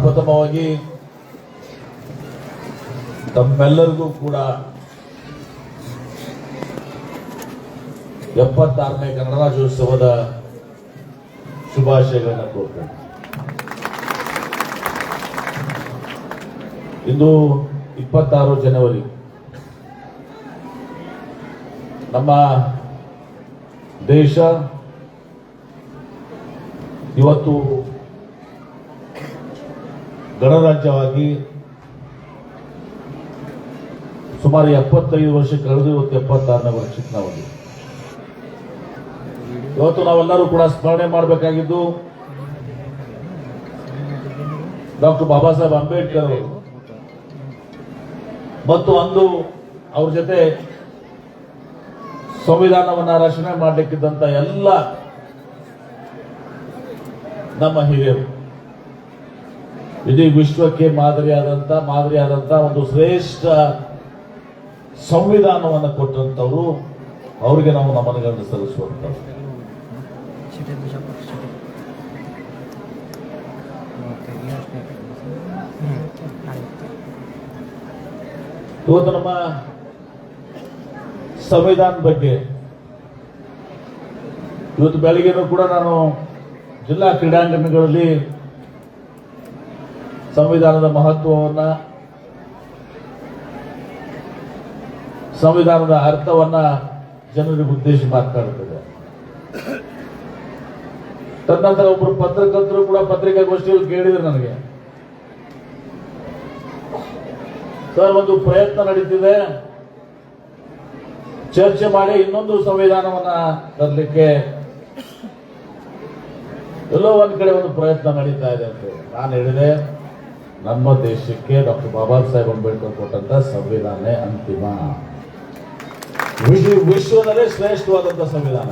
ಪ್ರಪ್ರಥಮವಾಗಿ ತಮ್ಮೆಲ್ಲರಿಗೂ ಕೂಡ ಎಪ್ಪತ್ತಾರನೇ ಕನ್ನಡ ರಾಜ್ಯೋತ್ಸವದ ಶುಭಾಶಯಗಳನ್ನು ಕೋರ್ತೇನೆ. ಇಂದು ಇಪ್ಪತ್ತಾರು ಜನವರಿ. ನಮ್ಮ ದೇಶ ಇವತ್ತು ಗಣರಾಜ್ಯವಾಗಿ ಸುಮಾರು ಎಪ್ಪತ್ತೈದು ವರ್ಷ ಕಳೆದು ಇವತ್ತು ಎಪ್ಪತ್ತಾರನೇ ವರ್ಷಕ್ಕೆ ನಾವು ಇವತ್ತು ನಾವೆಲ್ಲರೂ ಕೂಡ ಸ್ಮರಣೆ ಮಾಡಬೇಕಾಗಿದ್ದು ಡಾಕ್ಟರ್ ಬಾಬಾ ಸಾಹೇಬ್ ಅಂಬೇಡ್ಕರ್ ಅವರು ಮತ್ತು ಅಂದು ಅವ್ರ ಜೊತೆ ಸಂವಿಧಾನವನ್ನ ರಚನೆ ಮಾಡಲಿಕ್ಕಿದ್ದಂತ ಎಲ್ಲ ನಮ್ಮ ಹಿರಿಯರು. ಇಡೀ ವಿಶ್ವಕ್ಕೆ ಮಾದರಿಯಾದಂತ ಮಾದರಿಯಾದಂತ ಒಂದು ಶ್ರೇಷ್ಠ ಸಂವಿಧಾನವನ್ನು ಕೊಟ್ಟಂತವರು ಅವರಿಗೆ ನಾವು ನಮನಗಳನ್ನು ಸಲ್ಲಿಸುವಂಥ ಇವತ್ತು ನಮ್ಮ ಸಂವಿಧಾನ ಬಗ್ಗೆ ಇವತ್ತು ಬೆಳಗ್ಗೆನೂ ಕೂಡ ನಾನು ಜಿಲ್ಲಾ ಕ್ರೀಡಾಂಗಣಗಳಲ್ಲಿ ಸಂವಿಧಾನದ ಮಹತ್ವವನ್ನ, ಸಂವಿಧಾನದ ಅರ್ಥವನ್ನ ಜನರಿಗೆ ಉದ್ದೇಶಿ ಮಾತನಾಡುತ್ತದೆ ತದನಂತರ ಒಬ್ಬರು ಪತ್ರಕರ್ತರು ಕೂಡ ಪತ್ರಿಕಾಗೋಷ್ಠಿಯಲ್ಲಿ ಕೇಳಿದ್ರು ನನಗೆ. ಸರ್, ಒಂದು ಪ್ರಯತ್ನ ನಡೀತಿದೆ. ಚರ್ಚೆ ಮಾಡಿ ಇನ್ನೊಂದು ಸಂವಿಧಾನವನ್ನ ತರಲಿಕ್ಕೆ. ಎಲ್ಲೋ ಒಂದ್ ಕಡೆ ಒಂದು ಪ್ರಯತ್ನ ನಡೀತಾ ಇದೆ ಅಂತ ನಾನು ಹೇಳಿದೆ ನಮ್ಮ ದೇಶಕ್ಕೆ ಡಾಕ್ಟರ್ ಬಾಬಾ ಸಾಹೇಬ್ ಅಂಬೇಡ್ಕರ್ ಕೊಟ್ಟಂತ ಸಂವಿಧಾನ ಅಂತಿಮ. ವಿಶ್ವ ವಿಶ್ವದಲ್ಲೇ ಶ್ರೇಷ್ಠವಾದಂತ ಸಂವಿಧಾನ.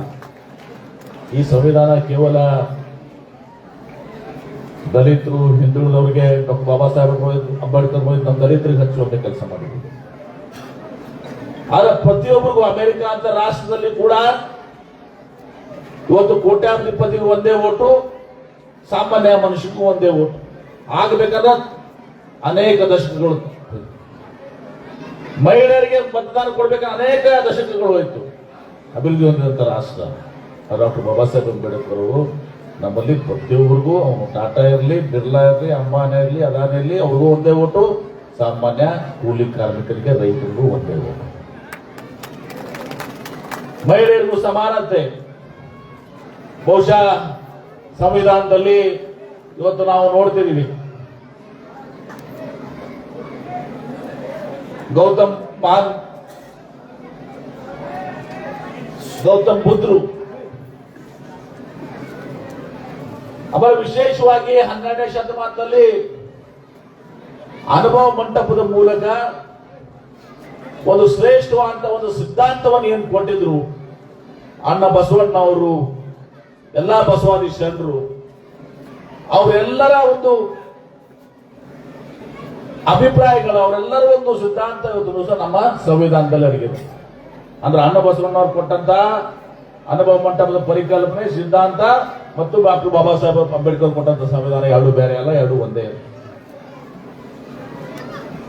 ಈ ಸಂವಿಧಾನ ಕೇವಲ ದಲಿತರು, ಹಿಂದುಳಿದವರಿಗೆ ಡಾಕ್ಟರ್ ಬಾಬಾ ಸಾಹೇಬ್ ಅಂಬೇಡ್ಕರ್ ನಮ್ಮ ದಲಿತರಿಗೆ ಹಚ್ಚುವಂತ ಕೆಲಸ ಮಾಡಿದ್ದೀವಿ. ಆದ್ರೆ ಪ್ರತಿಯೊಬ್ಬರಿಗೂ ಅಮೆರಿಕ ಅಂತ ರಾಷ್ಟ್ರದಲ್ಲಿ ಕೂಡ ಇವತ್ತು ಕೋಟ್ಯಾಧಿಪತಿಗೂ ಒಂದೇ ಓಟು, ಸಾಮಾನ್ಯ ಮನುಷ್ಯಕ್ಕೂ ಒಂದೇ ಓಟು. ಆಗಬೇಕಾದ್ರೆ ಅನೇಕ ದಶಕಗಳು ಮಹಿಳೆಯರಿಗೆ ಮತದಾನ ಕೊಡಬೇಕು ಅನೇಕ ದಶಕಗಳು ಹೋಯಿತು. ಅಭಿವೃದ್ಧಿ ಹೊಂದಿದಂತ ರಾಷ್ಟ್ರ. ಡಾಕ್ಟರ್ ಬಾಬಾ ಸಾಹೇಬ್ ಅಂಬೇಡ್ಕರ್ ಅವರು ನಮ್ಮಲ್ಲಿ ಪ್ರತಿಯೊಬ್ಬರಿಗೂ ಅವನು ಟಾಟಾ ಇರಲಿ, ಬಿರ್ಲಾ ಇರಲಿ, ಅಂಬಾನಿ ಇರಲಿ, ಅದಾನಿ ಇರಲಿ, ಅವ್ರಿಗೂ ಒಂದೇ ಓಟು. ಸಾಮಾನ್ಯ ಕೂಲಿ ಕಾರ್ಮಿಕರಿಗೆ, ರೈತರಿಗೂ ಒಂದೇ ಓಟು. ಮಹಿಳೆಯರಿಗೂ ಸಮಾನತೆ. ಬಹುಶಃ ಸಂವಿಧಾನದಲ್ಲಿ ಇವತ್ತು ನಾವು ನೋಡ್ತಿದ್ದೀವಿ. ಗೌತಮ್ ಪಾಲ್, ಗೌತಮ್ ಬುದ್ಧರು ಅವರ ವಿಶೇಷವಾಗಿ ಹನ್ನೆರಡನೇ ಶತಮಾನದಲ್ಲಿ ಅನುಭವ ಮಂಟಪದ ಮೂಲಕ ಒಂದು ಶ್ರೇಷ್ಠವಾದ ಒಂದು ಸಿದ್ಧಾಂತವನ್ನು ಏನು ಕೊಟ್ಟಿದ್ರು ಅಣ್ಣ ಬಸವಣ್ಣ ಅವರು ಎಲ್ಲ ಬಸವಾದಿ ಶರಣರು ಅವರೆಲ್ಲರ ಒಂದು ಅಭಿಪ್ರಾಯಗಳು, ಅವರೆಲ್ಲರೂ ಒಂದು ಸಿದ್ಧಾಂತ ಇವತ್ತು ಸಹ ನಮ್ಮ ಸಂವಿಧಾನದಲ್ಲಿ ಅಡಗಿದೆ. ಅಂದ್ರೆ ಅನ್ನ ಬಸವಣ್ಣ ಅವರು ಕೊಟ್ಟಂತ ಅನುಭವ ಮಂಟಪದ ಪರಿಕಲ್ಪನೆ, ಸಿದ್ಧಾಂತ, ಮತ್ತು ಡಾಕ್ಟರ್ ಬಾಬಾ ಸಾಹೇಬ್ ಅಂಬೇಡ್ಕರ್ ಕೊಟ್ಟಂತ ಸಂವಿಧಾನ ಎರಡು ಬೇರೆ ಅಲ್ಲ, ಎರಡು ಒಂದೇ.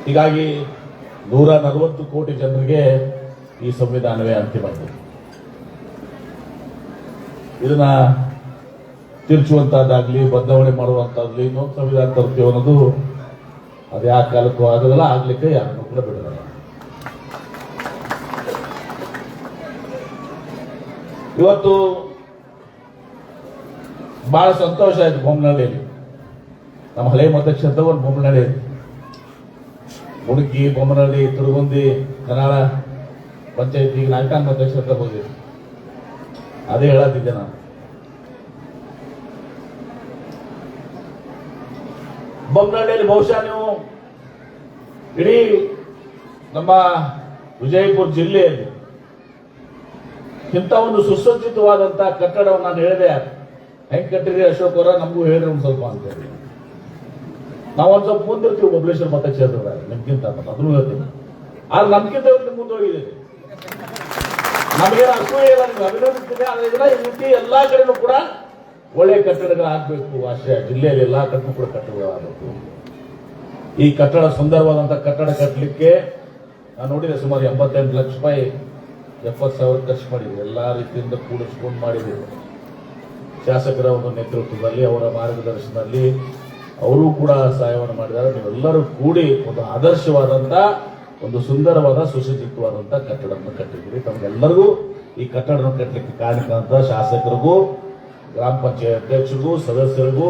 ಹೀಗಾಗಿ ನೂರ ನಲವತ್ತು ಕೋಟಿ ಜನರಿಗೆ ಈ ಸಂವಿಧಾನವೇ ಅಂತಿಮ ಇದನ್ನ ತಿರ್ಚುವಂತಹದ್ದಾಗ್ಲಿ ಬದಲಾವಣೆ ಮಾಡುವಂತಹದ್ಲಿ ಇನ್ನೊಂದು ಸಂವಿಧಾನ ತರ್ತೀವಿ ಅನ್ನೋದು ಅದು ಯಾವ ಕಾಲಕ್ಕೂ ಆಗೋದಿಲ್ಲ, ಆಗ್ಲಿಕ್ಕೆ ಯಾರನ್ನೂ ಕೂಡ ಬಿಡೋದಿಲ್ಲ ಇವತ್ತು ಬಹಳ ಸಂತೋಷ ಆಯ್ತು ಬೊಮ್ಮನಹಳ್ಳಿಯಲ್ಲಿ ನಮ್ಮ ಹಳೆ ಮತಕ್ಷೇತ್ರ ಒಂದು ಬೊಮ್ಮನಹಳ್ಳಿ ಮುಡುಕಿ ಬೊಮ್ಮನಹಳ್ಳಿ ತುರುಗುಂದಿ ಕನ್ನಡ ಪಂಚಾಯತಿ ನಾಲ್ಕಾನ್ ಮತಕ್ಷೇತ್ರ ಹೋಗಿದ್ದೆ ಅದೇ ಹೇಳತ್ತಿದ್ದೆ ನಾನು. ಬೊಮ್ಮನಹಳ್ಳಿಯಲ್ಲಿ ಬಹುಶಃ ನೀವು ಇಡೀ ನಮ್ಮ ವಿಜಯಪುರ ಜಿಲ್ಲೆಯಲ್ಲಿ ಇಂಥ ಒಂದು ಸುಸಜ್ಜಿತವಾದಂತಹ ಕಟ್ಟಡವನ್ನು ನಾನು ಹೇಳಿದೆ. ಹೆಂಗ್ ಕಟ್ಟಿದ್ರಿ ಅಶೋಕ್ ಅವರ? ನಮಗೂ ಹೇಳ್ರಿ ಒಂದು ಸ್ವಲ್ಪ ಅಂತ ಹೇಳಿ. ನಾವು ಒಂದು ಸ್ವಲ್ಪ ಮುಂದಿರ್ತೀವಿ ಬಬಲೇಶ್ವರ ಮತಕ್ಷೇತ್ರದಾಗ ನಿಮ್ಗಿಂತ ಅದನ್ನು ಹೇಳ್ತೀನಿ. ಆದ್ರೆ ನಮ್ಗಿಂತ ಇವತ್ತು ಮುಂದೆ ಹೋಗಿದೆ ನಮಗೆ ಅಸೂಯೆ ಇಲ್ಲ, ನಿಮ್ಗೆ ಅಭಿನಂದಿಸ್ತೀನಿ. ಆದ್ರೆ ಇದನ್ನ ಈ ರೀತಿ ಎಲ್ಲಾ ಕಡೆನೂ ಕೂಡ ಒಳ್ಳೆ ಕಟ್ಟಡಗಳಾಗಬೇಕು ಅಷ್ಟೇ ಜಿಲ್ಲೆಯಲ್ಲಿ ಎಲ್ಲಾ ಕಟ್ಟಡ ಕೂಡ ಕಟ್ಟಡಗಳಾಗಬೇಕು. ಈ ಕಟ್ಟಡ ಸುಂದರವಾದಂಥ ಕಟ್ಟಡ ಕಟ್ಟಲಿಕ್ಕೆ ನಾನು ನೋಡಿದೆ ಸುಮಾರು ಎಂಬತ್ತೆಂಟು ಲಕ್ಷ ರೂಪಾಯಿ, ಎಪ್ಪತ್ತು ಸಾವಿರ ಖರ್ಚು ಮಾಡಿದೆ. ಎಲ್ಲ ರೀತಿಯಿಂದ ಕೂಡಿಸ್ಕೊಂಡು ಮಾಡಿದೆ. ಶಾಸಕರ ಒಂದು ನೇತೃತ್ವದಲ್ಲಿ, ಅವರ ಮಾರ್ಗದರ್ಶನದಲ್ಲಿ ಅವರು ಕೂಡ ಸಹಾಯವನ್ನು ಮಾಡಿದ್ದಾರೆ. ನೀವೆಲ್ಲರೂ ಕೂಡಿ ಒಂದು ಆದರ್ಶವಾದಂಥ ಒಂದು ಸುಂದರವಾದ ಸುಸಜ್ಜಿತವಾದಂಥ ಕಟ್ಟಡವನ್ನು ಕಟ್ಟಿದ್ದೀರಿ. ತಮಗೆಲ್ಲರಿಗೂ ಈ ಕಟ್ಟಡವನ್ನು ಕಟ್ಟಲಿಕ್ಕೆ ಕಾರಣಕ್ಕಂತ ಶಾಸಕರಿಗೂ ಗ್ರಾಮ ಪಂಚಾಯತ್ ಅಧ್ಯಕ್ಷರಿಗೂ ಸದಸ್ಯರಿಗೂ,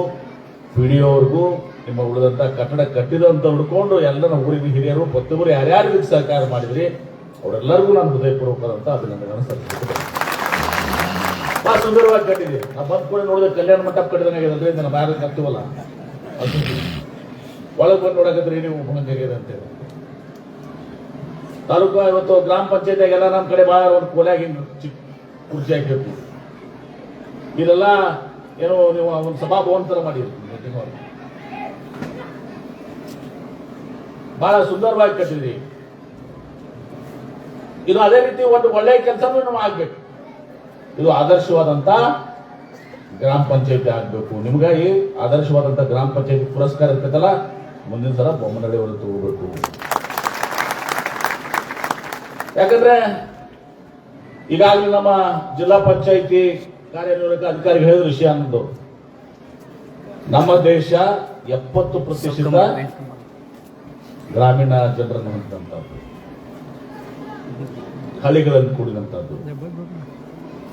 ಪಿ ಡಿ ಅವ್ರಿಗೂ ನಿಮ್ಮ ಉಳಿದಂಥ ಕಟ್ಟಡ ಕಟ್ಟಿದಂತ ಹುಡ್ಕೊಂಡು ಎಲ್ಲ ನಮ್ಮ ಊರಿನ ಹಿರಿಯರು ಪ್ರತಿಯೊಬ್ಬರು ಯಾರ್ಯಾರು ಸಹಕಾರ ಮಾಡಿದ್ರಿ, ಅವರೆಲ್ಲರಿಗೂ ನಾನು ಹೃದಯಪೂರ್ವಕವಾದಂತ ಅಭಿನಂದನೆಗಳನ್ನು ಸಲ್ಲಿಸುತ್ತೇನೆ ಬಹಳ ಸುಂದರವಾಗಿ ಕಟ್ಟಿದೆ ನಾವು ಬಂದ್ ಕೂಡ ನೋಡಿದ್ರೆ ಕಲ್ಯಾಣ ಮಂಟಪ ಕಟ್ಟಿದಂಗಾಗಿದೆ ನಮ್ಮ ಯಾರು ಕತ್ತುವಲ್ಲ ಒಳಗೆ ಬಂದು ನೋಡಕತ್ರಿ, ನೀವು ಹಂಗಾಗಿದೆ ಅಂತೇಳಿ ತಾಲೂಕು, ಇವತ್ತು ಗ್ರಾಮ ಪಂಚಾಯತಿಯಾಗೆಲ್ಲ ನಮ್ಮ ಕಡೆ ಭಾಳ ಒಂದು ಕೋಲಾಗಿ ಚಿಕ್ಕ ಕುರ್ಚಿ ಹಾಕಿರ್ತೀವಿ. ಇದೆಲ್ಲ ಏನೋ ನೀವು ಒಂದು ಸಭಾಭವನ ಥರ ಮಾಡಿರಿ. ಬಹಳ ಸುಂದರವಾಗಿ ಕಟ್ಟಿದ್ರಿ. ಇದು ಅದೇ ರೀತಿ ಒಂದು ಒಳ್ಳೆಯ ಕೆಲಸನೂ ನಾವು ಆಗ್ಬೇಕು. ಇದು ಆದರ್ಶವಾದಂತ ಗ್ರಾಮ ಪಂಚಾಯತಿ ಆಗ್ಬೇಕು. ನಿಮ್ಗಾಗಿ ಆದರ್ಶವಾದಂತ ಗ್ರಾಮ ಪಂಚಾಯತಿ ಪುರಸ್ಕಾರ ಇರ್ತೈತಲ್ಲ, ಮುಂದಿನ ಸಲ ಬೊಮ್ಮನಹಳ್ಳಿಯವರು ತಗೋಬೇಕು. ಯಾಕಂದ್ರೆ ಈಗಾಗಲೇ ನಮ್ಮ ಜಿಲ್ಲಾ ಪಂಚಾಯತಿ ಕಾರ್ಯನಿರ್ವಾಹಕ ಅಧಿಕಾರಿಗಳು ಹೇಳಿದ ವಿಷಯ ಅನ್ನೋದು. ನಮ್ಮ ದೇಶ ಎಪ್ಪತ್ತು ಪ್ರತಿಶತ ಗ್ರಾಮೀಣ ಜನರನ್ನು ಹೊಂದಿದಂಥದ್ದು ಹಳ್ಳಿಗಳನ್ನು ಕೂಡಿದಂಥದ್ದು.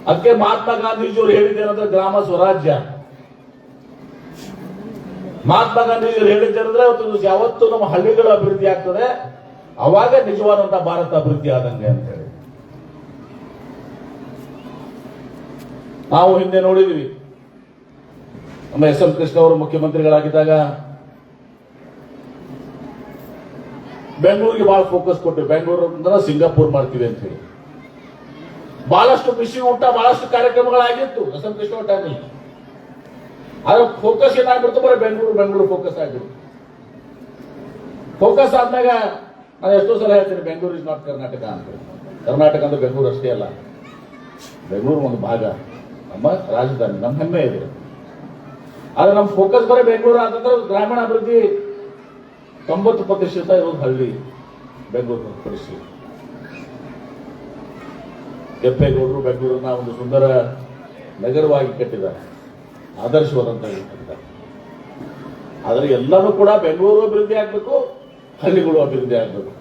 ಅದಕ್ಕೆ ಮಹಾತ್ಮ ಗಾಂಧೀಜಿಯವರು ಹೇಳಿದ್ದೇನಂದ್ರೆ ಗ್ರಾಮ ಸ್ವರಾಜ್ಯ. ಮಹಾತ್ಮ ಗಾಂಧೀಜಿಯವರು ಹೇಳಿದ್ದೇನಂದ್ರೆ ಯಾವತ್ತು ನಮ್ಮ ಹಳ್ಳಿಗಳ ಅಭಿವೃದ್ಧಿ ಆಗ್ತದೆ. ಅವಾಗ ನಿಜವಾದಂತಹ ಭಾರತ ಅಭಿವೃದ್ಧಿ ಆದಂಗೆ ಅಂತ ಹೇಳಿ. ನಾವು ಹಿಂದೆ ನೋಡಿದ್ವಿ ನಮ್ಮ ಎಸ್ ಎಂ ಕೃಷ್ಣ ಅವರು ಮುಖ್ಯಮಂತ್ರಿಗಳಾಗಿದ್ದಾಗ ಬೆಂಗಳೂರಿಗೆ ಬಹಳ ಫೋಕಸ್ ಕೊಟ್ಟು ಬೆಂಗಳೂರು ಸಿಂಗಾಪುರ್ ಮಾಡ್ತೀವಿ ಅಂತ ಹೇಳಿ. ಬಹಳಷ್ಟು ಕೃಷಿ ಊಟ ಬಹಳಷ್ಟು ಕಾರ್ಯಕ್ರಮಗಳಾಗಿತ್ತು. ಎಸ್ ಎಂ ಕೃಷ್ಣ ಟೈಮಲ್ಲಿ ಆದ್ರೆ ಫೋಕಸ್ ಏನಾಗ್ಬಿಡ್ತು ಬರೀ ಬೆಂಗಳೂರು ಬೆಂಗಳೂರು ಫೋಕಸ್ ಆಗಿತ್ತು ಫೋಕಸ್ ಆದಾಗ ನಾನು ಎಷ್ಟೋ ಸಲ ಹೇಳ್ತೀನಿ, ಬೆಂಗಳೂರು ಇಸ್ ನಾಟ್ ಕರ್ನಾಟಕ ಅಂತ. ಕರ್ನಾಟಕ ಅಂದ್ರೆ ಬೆಂಗಳೂರು ಅಷ್ಟೇ ಅಲ್ಲ. ಬೆಂಗಳೂರು ಒಂದು ಭಾಗ. ನಮ್ಮ ರಾಜಧಾನಿ ನಮ್ಮ ಹೆಮ್ಮೆ ಇದೆ. ಆದ್ರೆ ನಮ್ಮ ಫೋಕಸ್ ಬರೀ ಬೆಂಗಳೂರು ಅಂತಂದ್ರೆ ಗ್ರಾಮೀಣ ಅಭಿವೃದ್ಧಿ ತೊಂಬತ್ತು ಪ್ರತಿಶತ ಇರೋದು ಹಳ್ಳಿ ಬೆಂಗಳೂರು ಪರಿಸ್ಥಿತಿ ಕೆಂಪೇಗೌಡರು ಬೆಂಗಳೂರನ್ನ ಒಂದು ಸುಂದರ ನಗರವಾಗಿ ಕಟ್ಟಿದ್ದಾರೆ. ಆದರ್ಶವಾದಂತ ಕಟ್ಟಿದ್ದಾರೆ. ಆದರೆ ಎಲ್ಲರೂ ಕೂಡ ಬೆಂಗಳೂರು ಅಭಿವೃದ್ಧಿ ಆಗಬೇಕು, ಹಳ್ಳಿಗಳು ಅಭಿವೃದ್ಧಿ ಆಗಬೇಕು.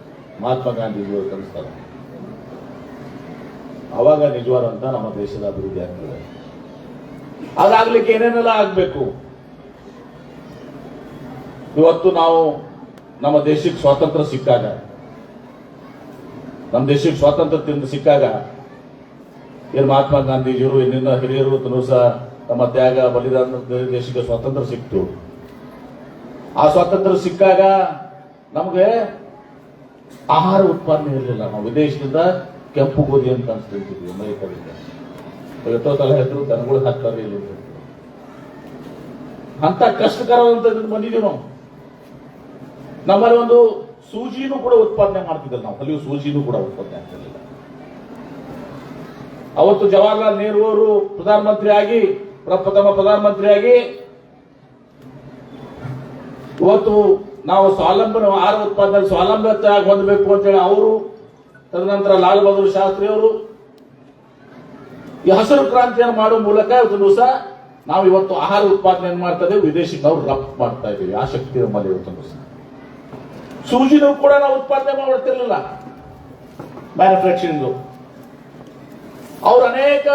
ಮಹಾತ್ಮ ಗಾಂಧೀಜಿಯವರು ಕಲಿಸ್ತಾರೆ ಅವಾಗ ನಿಜವಾದಂತ ನಮ್ಮ ದೇಶದ ಅಭಿವೃದ್ಧಿ ಆಗ್ತದೆ. ಅದಾಗ್ಲಿಕ್ಕೆ ಏನೇನೆಲ್ಲ ಆಗ್ಬೇಕು? ಇವತ್ತು ನಾವು ನಮ್ಮ ದೇಶಕ್ಕೆ ಸ್ವಾತಂತ್ರ್ಯ ಸಿಕ್ಕಾಗ, ನಮ್ಮ ದೇಶಕ್ಕೆ ಸ್ವಾತಂತ್ರ್ಯ ತಿಂದು ಸಿಕ್ಕಾಗ, ಏನು ಮಹಾತ್ಮ ಗಾಂಧೀಜಿಯವರು, ಇನ್ನಿನ್ನ ಹಿರಿಯರು ತನು ಸಹ ತಮ್ಮ ತ್ಯಾಗ, ಬಲಿದಾನ ದೇಶಕ್ಕೆ ಸ್ವಾತಂತ್ರ್ಯ ಸಿಕ್ತು ಆ ಸ್ವಾತಂತ್ರ್ಯ ಸಿಕ್ಕಾಗ ನಮಗೆ ಆಹಾರ ಉತ್ಪಾದನೆ ಇರಲಿಲ್ಲ. ನಾವು ವಿದೇಶದಿಂದ ಕೆಂಪು ಗೋಧಿ ಅಂತ ಅನ್ಸ್ತಿರ್ತೀವಿ ಅಮೆರಿಕದಿಂದ. ಎಷ್ಟೋ ಸಲ ಹೆಸರು ದನಗಳು ಹಾಕ್ತಾರೆ ಇಲ್ಲಿ. ಅಂತ. ಕಷ್ಟಕರವಾದಂಥದ್ದು ಬಂದಿದ್ದೀವಿ ನಾವು. ನಮ್ಮಲ್ಲಿ ಒಂದು ಸೂಜಿನೂ ಕೂಡ ಉತ್ಪಾದನೆ ಮಾಡ್ತಿದ್ದಲ್ಲ ನಾವು. ಅಲ್ಲಿಯೂ ಸೂಜಿನೂ ಕೂಡ ಉತ್ಪಾದನೆ ಆಗ್ತಿರ್ಲಿಲ್ಲ ಅವತ್ತು ಜವಾಹರ್ಲಾಲ್ ನೆಹರು ಅವರು ಪ್ರಧಾನಮಂತ್ರಿ ಆಗಿ ಪ್ರಥಮ ಪ್ರಧಾನಮಂತ್ರಿ ಆಗಿ ಇವತ್ತು ನಾವು ಸ್ವಾವಲಂಬನ, ಆಹಾರ ಉತ್ಪಾದನೆ ಸ್ವಾವಲಂಬಿತ ಹೊಂದಬೇಕು ಅಂತೇಳಿ ಅವರು, ತದನಂತರ ಲಾಲ್ ಬಹದ್ದೂರ್ ಶಾಸ್ತ್ರಿ ಅವರು ಈ ಹಸಿರು ಕ್ರಾಂತಿಯನ್ನು ಮಾಡುವ ಮೂಲಕ ಇವತ್ತು ದಿವಸ ನಾವು ಇವತ್ತು ಆಹಾರ ಉತ್ಪಾದನೆ ಮಾಡ್ತಾ ಇದ್ದೇವೆ ವಿದೇಶಿ ನಾವು ರಫ್ತು ಮಾಡ್ತಾ ಇದ್ದೀವಿ. ಆ ಶಕ್ತಿ ನಮ್ಮಲ್ಲಿ ಇವತ್ತು ದಿವಸ ಸೂಜಿನೂ ಕೂಡ ನಾವು ಉತ್ಪಾದನೆ ಮಾಡ್ತಿರ್ಲಿಲ್ಲ ಮ್ಯಾನುಫ್ಯಾಕ್ಚರಿಂಗ್ ಅವ್ರು ಅನೇಕ